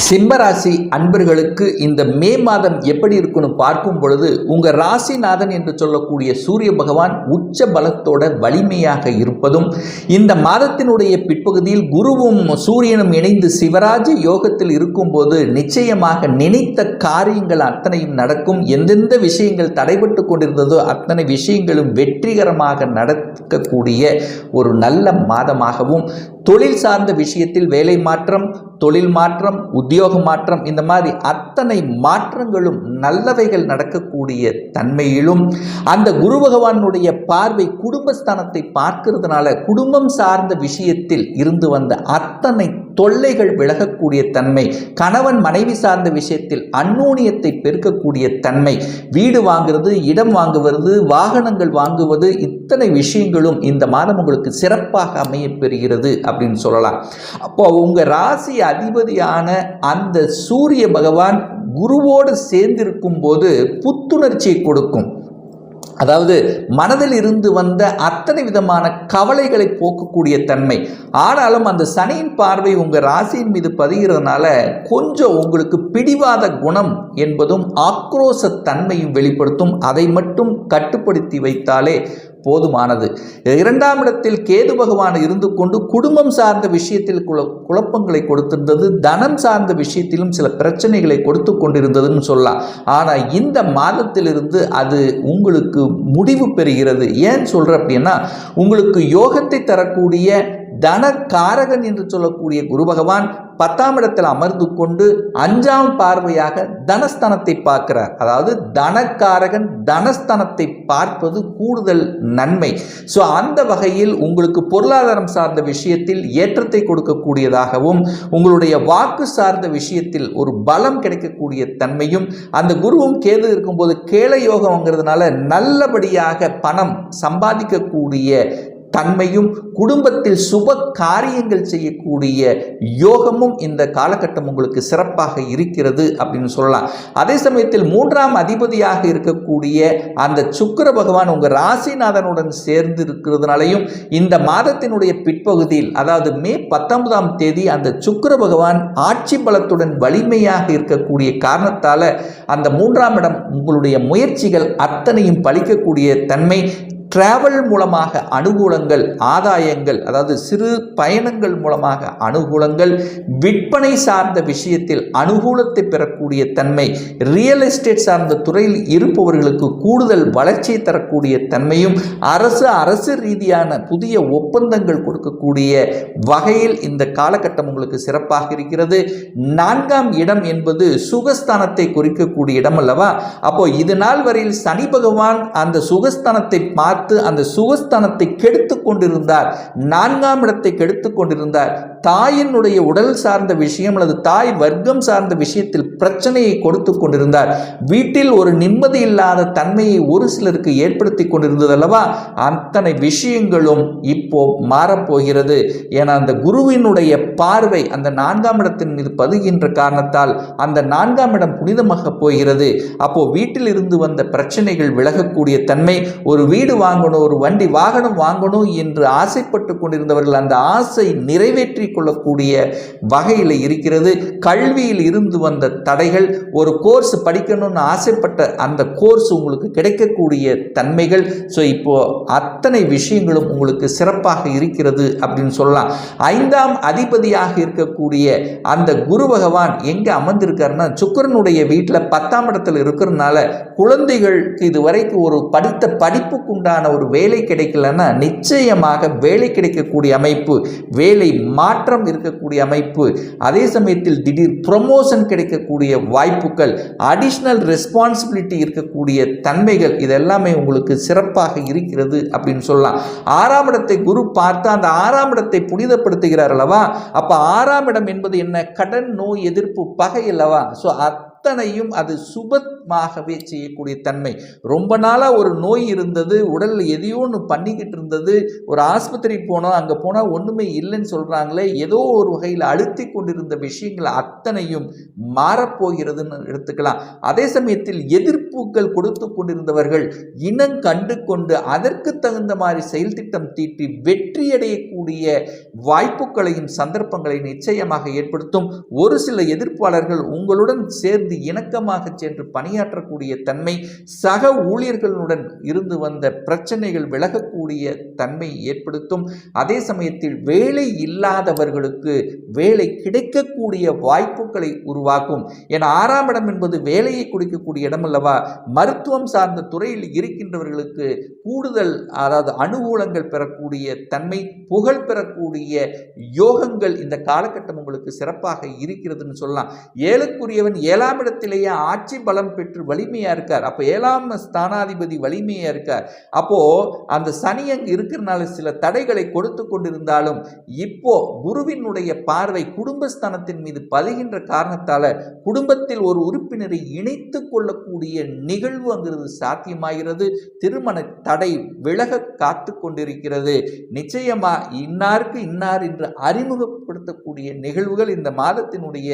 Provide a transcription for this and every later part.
சிம்மராசி அன்பர்களுக்கு இந்த மே மாதம் எப்படி இருக்குன்னு பார்க்கும் பொழுது உங்க ராசிநாதன் என்று சொல்லக்கூடிய சூரிய பகவான் உச்ச பலத்தோட வலிமையாக இருப்பதும் இந்த மாதத்தினுடைய பிற்பகுதியில் குருவும் சூரியனும் இணைந்து சிவராஜ யோகத்தில் இருக்கும்போது நிச்சயமாக நினைத்த காரியங்கள் அத்தனையும் நடக்கும். எந்தெந்த விஷயங்கள் தடைபட்டு கொண்டிருந்ததோ அத்தனை விஷயங்களும் வெற்றிகரமாக நடக்கக்கூடிய ஒரு நல்ல மாதமாகவும் தொழில் சார்ந்த விஷயத்தில் வேலை மாற்றம் தொழில் மாற்றம் உத்தியோக மாற்றம் இந்த மாதிரி அத்தனை மாற்றங்களும் நல்லவைகள் நடக்கக்கூடிய தன்மையிலும் அந்த குரு பகவானுடைய பார்வை குடும்பஸ்தானத்தை பார்க்கிறதுனால குடும்பம் சார்ந்த விஷயத்தில் இருந்து வந்த அத்தனை தொல்லைகள் விலகக்கூடிய தன்மை கணவன் மனைவி சார்ந்த விஷயத்தில் அந்நூனியத்தை பெருக்கக்கூடிய தன்மை வீடு வாங்குறது இடம் வாங்குவது வாகனங்கள் வாங்குவது இத்தனை விஷயங்களும் இந்த மாதம் உங்களுக்கு சிறப்பாக அமைய பெறுகிறது அப்படின்னு சொல்லலாம். அப்போ உங்க ராசி அதிபதியான அந்த சூரிய பகவான் குருவோடு சேர்ந்திருக்கும் போது புத்துணர்ச்சியை கொடுக்கும். அதாவது மனதில் இருந்து வந்த அத்தனை விதமான கவலைகளை போக்கக்கூடிய தன்மை. ஆனாலும் அந்த சனியின் பார்வை உங்கள் ராசியின் மீது பதிகிறதுனால கொஞ்சம் உங்களுக்கு பிடிவாத குணம் என்பதும் ஆக்ரோசத்தன்மையும் வெளிப்படுத்தும். அதை மட்டும் கட்டுப்படுத்தி வைத்தாலே போதுமானது. இரண்டாம் இடத்தில் கேது பகவான் இருந்து கொண்டு குடும்பம் சார்ந்த விஷயத்தில் குழ குழப்பங்களை கொடுத்திருந்தது தனம் சார்ந்த விஷயத்திலும் சில பிரச்சனைகளை கொடுத்து கொண்டிருந்ததுன்னு சொல்லலாம். ஆனால் இந்த மாதத்திலிருந்து அது உங்களுக்கு முடிவு பெறுகிறது. ஏன் சொல்கிற அப்படின்னா உங்களுக்கு யோகத்தை தரக்கூடிய தனக்காரகன் என்று சொல்லக்கூடிய குரு பகவான் பத்தாம் இடத்தில் அமர்ந்து கொண்டு அஞ்சாம் பார்வையாக தனஸ்தனத்தை பார்க்கிறார். அதாவது தனக்காரகன் தனஸ்தனத்தை பார்ப்பது கூடுதல் நன்மை. ஸோ அந்த வகையில் உங்களுக்கு பொருளாதாரம் சார்ந்த விஷயத்தில் ஏற்றத்தை கொடுக்கக்கூடியதாகவும் உங்களுடைய வாக்கு சார்ந்த விஷயத்தில் ஒரு பலம் கிடைக்கக்கூடிய தன்மையும் அந்த குருவும் கேது இருக்கும்போது கேள யோகம்ங்கிறதுனால நல்லபடியாக பணம் சம்பாதிக்கக்கூடிய தன்மையும் குடும்பத்தில் சுப காரியங்கள் செய்யக்கூடிய யோகமும் இந்த காலகட்டம் உங்களுக்கு சிறப்பாக இருக்கிறது அப்படின்னு சொல்லலாம். அதே சமயத்தில் மூன்றாம் அதிபதியாக இருக்கக்கூடிய அந்த சுக்கிர பகவான் உங்கள் ராசிநாதனுடன் சேர்ந்து இருக்கிறதுனாலையும் இந்த மாதத்தினுடைய பிற்பகுதியில் அதாவது மே பத்தொன்பதாம் தேதி அந்த சுக்கிர பகவான் ஆட்சி பலத்துடன் வலிமையாக இருக்கக்கூடிய காரணத்தால் அந்த மூன்றாம் இடம் உங்களுடைய முயற்சிகள் அத்தனையும் பலிக்கக்கூடிய தன்மை டிராவல் மூலமாக அனுகூலங்கள் ஆதாயங்கள் அதாவது சிறு பயணங்கள் மூலமாக அனுகூலங்கள் விற்பனை சார்ந்த விஷயத்தில் அனுகூலத்தை பெறக்கூடிய தன்மை ரியல் எஸ்டேட் சார்ந்த துறையில் இருப்பவர்களுக்கு கூடுதல் வளர்ச்சியை தரக்கூடிய தன்மையும் அரசு அரசு ரீதியான புதிய ஒப்பந்தங்கள் கொடுக்கக்கூடிய வகையில் இந்த காலகட்டம் உங்களுக்கு சிறப்பாக இருக்கிறது. நான்காம் இடம் என்பது சுகஸ்தானத்தை குறிக்கக்கூடிய இடம் அல்லவா? அப்போ இது நாள் வரையில் சனி பகவான் அந்த சுகஸ்தானத்தை பார்த்து பார்த்து அந்த சுகஸ்தானத்தை கெடுத்து கொண்டிருந்தார். நான்காம் இடத்தை கெடுத்து கொண்டிருந்தார். தாயினுடைய உடல் சார்ந்த விஷயம் அல்லது தாய் வர்க்கம் சார்ந்த விஷயத்தில் பிரச்சனையை கொடுத்து கொண்டிருந்தார். வீட்டில் ஒரு நிம்மதி இல்லாத தன்மையை ஒரு சிலருக்கு ஏற்படுத்தி கொண்டிருந்தது அல்லவா? அத்தனை விஷயங்களும் இப்போ மாறப்போகிறது. ஏன்னா அந்த குருவினுடைய பார்வை அந்த நான்காம் இடத்தின் மீது பதுகின்ற காரணத்தால் அந்த நான்காம் இடம் புனிதமாக போகிறது. அப்போ வீட்டில் இருந்து வந்த பிரச்சனைகள் விலகக்கூடிய தன்மை ஒரு வீடு வாங்கணும் ஒரு வண்டி வாகனம் வாங்கணும் என்று ஆசைப்பட்டு கொண்டிருந்தவர்கள் அந்த ஆசை நிறைவேற்றி கொள்ளக்கூடிய வகையில் இருக்கிறது. கல்வியில் இருந்து வந்த தடைகள் ஒரு கோர்ஸ் படிக்கணும்னு ஆசைப்பட்ட அந்த கோர்ஸ் உங்களுக்கு கிடைக்கக்கூடிய தன்மைகள். ஸோ இப்போ அத்தனை விஷயங்களும் உங்களுக்கு சிறப்பாக இருக்கிறது அப்படின்னு சொல்லலாம். ஐந்தாம் அதிபதியாக இருக்கக்கூடிய அந்த குரு பகவான் எங்கே அமர்ந்திருக்காருன்னா சுக்கரனுடைய வீட்டில் பத்தாம் இடத்துல இருக்கிறதுனால குழந்தைகளுக்கு இதுவரைக்கும் ஒரு படித்த படிப்புக்குண்டான ஒரு வேலை கிடைக்கலன்னா நிச்சயமாக வேலை கிடைக்கக்கூடிய அமைப்பு வேலை மாற்றம் இருக்கக்கூடிய அமைப்பு. அதே சமயத்தில் திடீர் ப்ரொமோஷன் கிடைக்கக்கூடிய வாய்ப்புகள் அடிஷ்னல் ரெஸ்பான்சிபிலிட்டி இருக்கக்கூடிய தன்மைகள் இதெல்லாமே உங்களுக்கு சிறப்பாக இருக்கிறது அப்படின்னு சொல்லலாம். ஆறாம் இடத்தை குரு பார்த்து அந்த ஆறாம் இடத்தை புனிதப்படுத்துகிறார் அல்லவா? அப்போ ஆறாம் இடம் என்பது என்ன? கடன் நோய் எதிர்ப்பு பகை அல்லவா? ஸோ அத்தனையும் அது சுபமாகவே செய்யக்கூடிய தன்மை. ரொம்ப நாளாக ஒரு நோய் இருந்தது உடலில் எதையோ ஒன்று பண்ணிக்கிட்டு இருந்தது ஒரு ஆஸ்பத்திரி போனோம் அங்கே போனால் ஒன்றுமே இல்லைன்னு சொல்கிறாங்களே ஏதோ ஒரு வகையில் அழுத்தி கொண்டிருந்த விஷயங்கள் அத்தனையும் மாறப்போகிறதுன்னு எடுத்துக்கலாம். அதே சமயத்தில் எதிர்ப்புகள் கொடுத்து கொண்டிருந்தவர்கள் இனம் கண்டு கொண்டு அதற்கு தகுந்த மாதிரி செயல் திட்டம் தீட்டி வெற்றியடையக்கூடிய வாய்ப்புகளையும் சந்தர்ப்பங்களையும் நிச்சயமாக ஏற்படுத்தும். ஒரு சில எதிர்ப்பாளர்கள் உங்களுடன் சேர்ந்து இணக்கமாக சென்று பணியாற்றக்கூடிய தன்மை சக ஊழியர்களுடன் இருந்து வந்த பிரச்சனைகள் விலகக்கூடிய தன்மை ஏற்படுத்தும். அதே சமயத்தில் வேலை இல்லாதவர்களுக்கு வேலை கிடைக்கக்கூடிய வாய்ப்புகளை உருவாக்கும். என ஆறாம் இடம் என்பது வேலையை கொடுக்கக்கூடிய இடம் அல்லவா? மருத்துவம் சார்ந்த துறையில் இருக்கின்றவர்களுக்கு கூடுதல் அதாவது அனுகூலங்கள் பெறக்கூடிய தன்மை புகழ் பெறக்கூடிய யோகங்கள் இந்த காலகட்டம் உங்களுக்கு சிறப்பாக இருக்கிறதுன்னு சொல்லலாம். ஏழுக்குரியவன் ஏழாம் இடத்திலேயே ஆட்சி பலம் பெற்று வலிமையா இருக்கார். அப்போ ஏழாம் ஸ்தானாதிபதி வலிமையா இருக்கார். அப்போ அந்த சனி அங்கு இருக்கிறனால சில தடைகளை கொடுத்து கொண்டிருந்தாலும் இப்போ குருவினுடைய பார்வை குடும்பஸ்தானத்தின் மீது பதிகின்ற காரணத்தால குடும்பத்தில் ஒரு உறுப்பினரை இணைத்து கொள்ளக்கூடிய நிகழ்வு அங்கிறது சாத்தியமாகிறது. திருமண தடை விலக காத்து கொண்டிருக்கிறது. நிச்சயமா இன்னாருக்கு இன்னார் என்று அறிமுகப்படுத்தக்கூடிய நிகழ்வுகள் இந்த மாதத்தினுடைய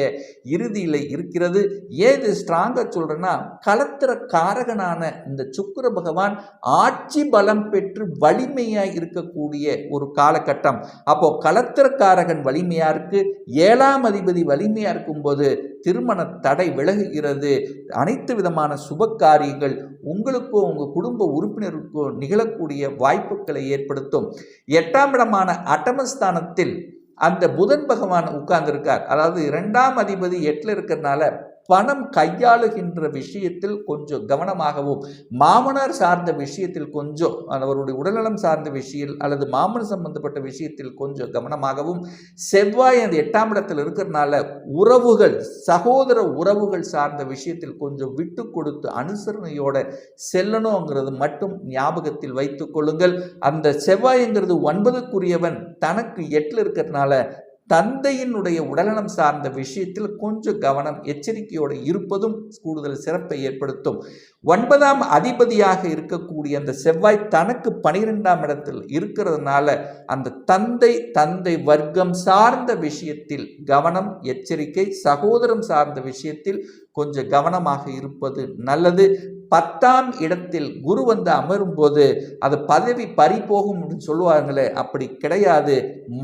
இறுதியில் இருக்கிறது. ஏன் இது ஸ்ட்ராங்காக சொல்கிறேன்னா கலத்திர காரகனான இந்த சுக்கர பகவான் ஆட்சி பலம் பெற்று வலிமையாக இருக்கக்கூடிய ஒரு காலகட்டம். அப்போது களத்திரக்காரகன் வலிமையாக இருக்குது ஏழாம் அதிபதி வலிமையாக இருக்கும்போது திருமண தடை விலகுகிறது. அனைத்து விதமான சுப காரியங்கள் உங்களுக்கோ உங்கள் குடும்ப உறுப்பினருக்கோ நிகழக்கூடிய வாய்ப்புகளை ஏற்படுத்தும். எட்டாம் இடமான அட்டமஸ்தானத்தில் அந்த புதன் பகவான் உட்கார்ந்திருக்கார். அதாவது இரண்டாம் அதிபதி எட்டில் இருக்கிறதுனால பணம் கையாளுகின்ற விஷயத்தில் கொஞ்சம் கவனமாகவும் மாமனார் சார்ந்த விஷயத்தில் கொஞ்சம் அவருடைய உடல்நலம் சார்ந்த விஷயம் அல்லது மாமன் சம்பந்தப்பட்ட விஷயத்தில் கொஞ்சம் கவனமாகவும் செவ்வாய் அந்த எட்டாம் இடத்தில் இருக்கிறதுனால உறவுகள் சகோதர உறவுகள் சார்ந்த விஷயத்தில் கொஞ்சம் விட்டு கொடுத்து அனுசரணையோட செல்லணுங்கிறது மட்டும் ஞாபகத்தில் வைத்துக் கொள்ளுங்கள். அந்த செவ்வாய்ங்கிறது ஒன்பதுக்குரியவன் தனக்கு எட்டில் இருக்கிறதுனால தந்தையினுடைய உடல்நலம் சார்ந்த விஷயத்தில் கொஞ்சம் கவனம் எச்சரிக்கையோடு இருப்பதும் கூடுதல் சிறப்பை ஏற்படுத்தும். ஒன்பதாம் அதிபதியாக இருக்கக்கூடிய அந்த செவ்வாய் தனக்கு பனிரெண்டாம் இடத்தில் இருக்கிறதுனால அந்த தந்தை தந்தை வர்க்கம் சார்ந்த விஷயத்தில் கவனம் எச்சரிக்கை சகோதரம் சார்ந்த விஷயத்தில் கொஞ்சம் கவனமாக இருப்பது நல்லது. பத்தாம் இடத்தில் குரு வந்து அமரும் போது அது பதவி பறி போகும் அப்படின்னு சொல்லுவாங்களே அப்படி கிடையாது.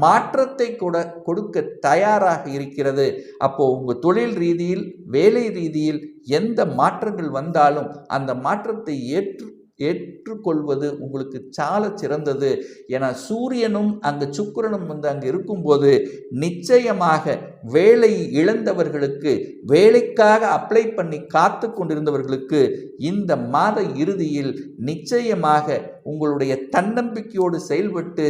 மாற்றத்தை கூட கொடுக்க தயாராக இருக்கிறது. அப்போ உங்க தொழில் ரீதியில் வேலை ரீதியில் எந்த மாற்றங்கள் வந்தாலும் அந்த மாற்றத்தை ஏற்று ஏற்றுக்கொள்வது உங்களுக்கு சால சிறந்தது. என சூரியனும் அங்கு சுக்கிரனும் வந்து அங்கு இருக்கும்போது நிச்சயமாக வேலை இழந்தவர்களுக்கு வேலைக்காக அப்ளை பண்ணி காத்து கொண்டிருந்தவர்களுக்கு இந்த மாத இறுதியில் நிச்சயமாக உங்களுடைய தன்னம்பிக்கையோடு செயல்பட்டு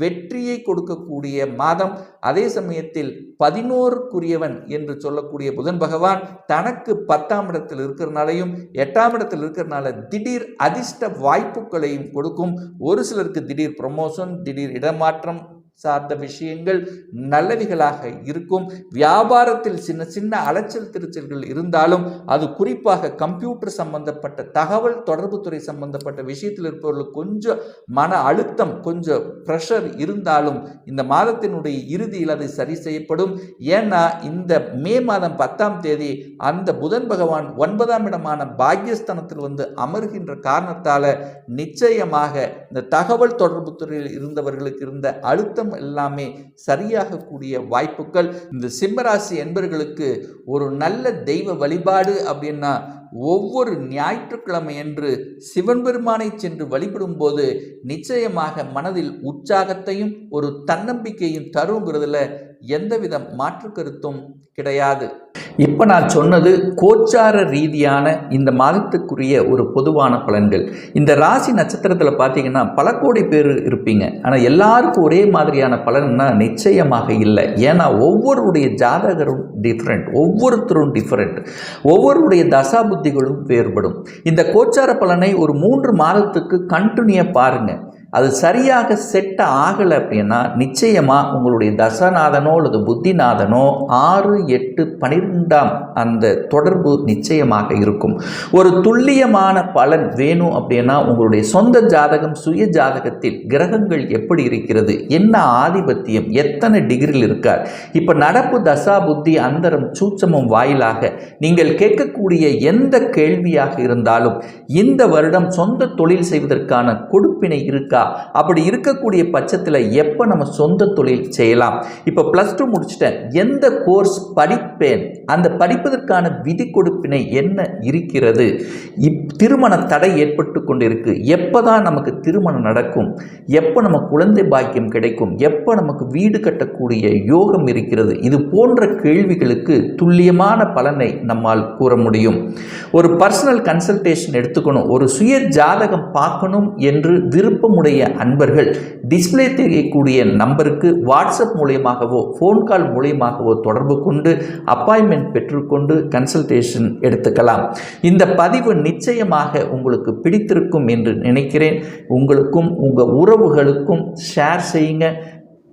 வெற்றியை கொடுக்கக்கூடிய மாதம். அதே சமயத்தில் பதினோருக்குரியவன் என்று சொல்லக்கூடிய புதன் பகவான் தனக்கு பத்தாம் இடத்தில் இருக்கிறனாலையும் எட்டாம் இடத்தில் இருக்கிறனால திடீர் அதிர்ஷ்ட வாய்ப்புகளையும் கொடுக்கும். ஒரு சிலருக்கு திடீர் ப்ரமோஷன் திடீர் இடமாற்றம் சார்ந்த விஷயங்கள் நல்லவைகளாக இருக்கும். வியாபாரத்தில் சின்ன சின்ன அலைச்சல் திருச்சல்கள் இருந்தாலும் அது குறிப்பாக கம்ப்யூட்டர் சம்பந்தப்பட்ட தகவல் தொடர்பு துறை சம்பந்தப்பட்ட விஷயத்தில் இருப்பவர்களுக்கு கொஞ்சம் மன அழுத்தம் கொஞ்சம் ப்ரெஷர் இருந்தாலும் இந்த மாதத்தினுடைய இறுதியில் அது சரி செய்யப்படும். ஏன்னா இந்த மே மாதம் பத்தாம் தேதி அந்த புதன் பகவான் ஒன்பதாம் இடமான பாக்யஸ்தானத்தில் வந்து அமர்கின்ற காரணத்தால் நிச்சயமாக இந்த தகவல் தொடர்பு துறையில் இருந்தவர்களுக்கு இருந்த அழுத்தம் எல்லாமே சரியாகக்கூடிய வாய்ப்புகள். இந்த சிம்மராசி என்பர்களுக்கு ஒரு நல்ல தெய்வ வழிபாடு அப்படின்னா ஒவ்வொரு ஞாயிற்றுக்கிழமை என்று சிவன் பெருமானை சென்று வழிபடும் போது நிச்சயமாக மனதில் உற்சாகத்தையும் ஒரு தன்னம்பிக்கையும் தருங்கிறதுல எந்தவித மாற்று கருத்தும் கிடையாது. இப்போ நான் சொன்னது கோச்சார ரீதியான இந்த மாதத்துக்குரிய ஒரு பொதுவான பலன்கள். இந்த ராசி நட்சத்திரத்தில் பார்த்தீங்கன்னா பல கோடி பேர் இருப்பீங்க. ஆனால் எல்லாருக்கும் ஒரே மாதிரியான பலன்னா நிச்சயமாக இல்லை. ஏன்னா ஒவ்வொருடைய ஜாதகரும் டிஃப்ரெண்ட் ஒவ்வொருத்தரும் டிஃப்ரெண்ட் ஒவ்வொருடைய தசா புத்திகளும் வேறுபடும். இந்த கோச்சார பலனை ஒரு மூன்று மாதத்துக்கு கண்டினியூ பாருங்கள் அது சரியாக செட் ஆகலை அப்படின்னா நிச்சயமாக உங்களுடைய தசநாதனோ அல்லது புத்திநாதனோ ஆறு எட்டு பனிரெண்டாம் அந்த தொடர்பு நிச்சயமாக இருக்கும். ஒரு துல்லியமான பலன் வேணும் அப்படின்னா உங்களுடைய சொந்த ஜாதகம் சுய ஜாதகத்தில் கிரகங்கள் எப்படி இருக்கிறது என்ன ஆதிபத்தியம் எத்தனை டிகிரியில் இருக்கார். இப்போ நடப்பு தசா புத்தி அந்தரம் சூச்சமும் வாயிலாக நீங்கள் கேட்கக்கூடிய எந்த கேள்வியாக இருந்தாலும் இந்த வருடம் சொந்த தொழில் செய்வதற்கான கொடுப்பினை இருக்கா அப்படி இருக்கக்கூடிய பட்சத்தில் எப்போ நம்ம சொந்த தொழில் செய்யலாம்? இப்போ ப்ளஸ் டூ முடிச்சிட்டேன். எந்த கோர்ஸ் படிப்பேன்? அந்த படிப்பதற்கான விதி கொடுப்பினை என்ன இருக்கிறது? இப் திருமண தடை ஏற்பட்டு கொண்டிருக்கு. எப்போ தான் நமக்கு திருமணம் நடக்கும்? எப்போ நம்ம குழந்தை பாக்கியம் கிடைக்கும்? எப்போ நமக்கு வீடு கட்டக்கூடிய யோகம் இருக்கிறது? இது போன்ற கேள்விகளுக்கு துல்லியமான பலனை நம்மால் கூற முடியும். ஒரு பர்சனல் கன்சல்டேஷன் எடுத்துக்கணும். ஒரு சுய ஜாதகம் பார்க்கணும் என்று விருப்பமுடைய அன்பர்கள் டிஸ்ப்ளே தெரியக்கூடிய நம்பருக்கு வாட்ஸ்அப் மூலியமாகவோ ஃபோன் கால் மூலியமாகவோ தொடர்பு கொண்டு அப்பாயின்மெண்ட் பெற்றுக்கொண்டு கன்சல்டேஷன் எடுத்துக்கலாம். இந்த பதிவு நிச்சயமாக உங்களுக்கு பிடித்திருக்கும் என்று நினைக்கிறேன். உங்களுக்கும் உங்கள் உறவுகளுக்கும் ஷேர் செய்யுங்க.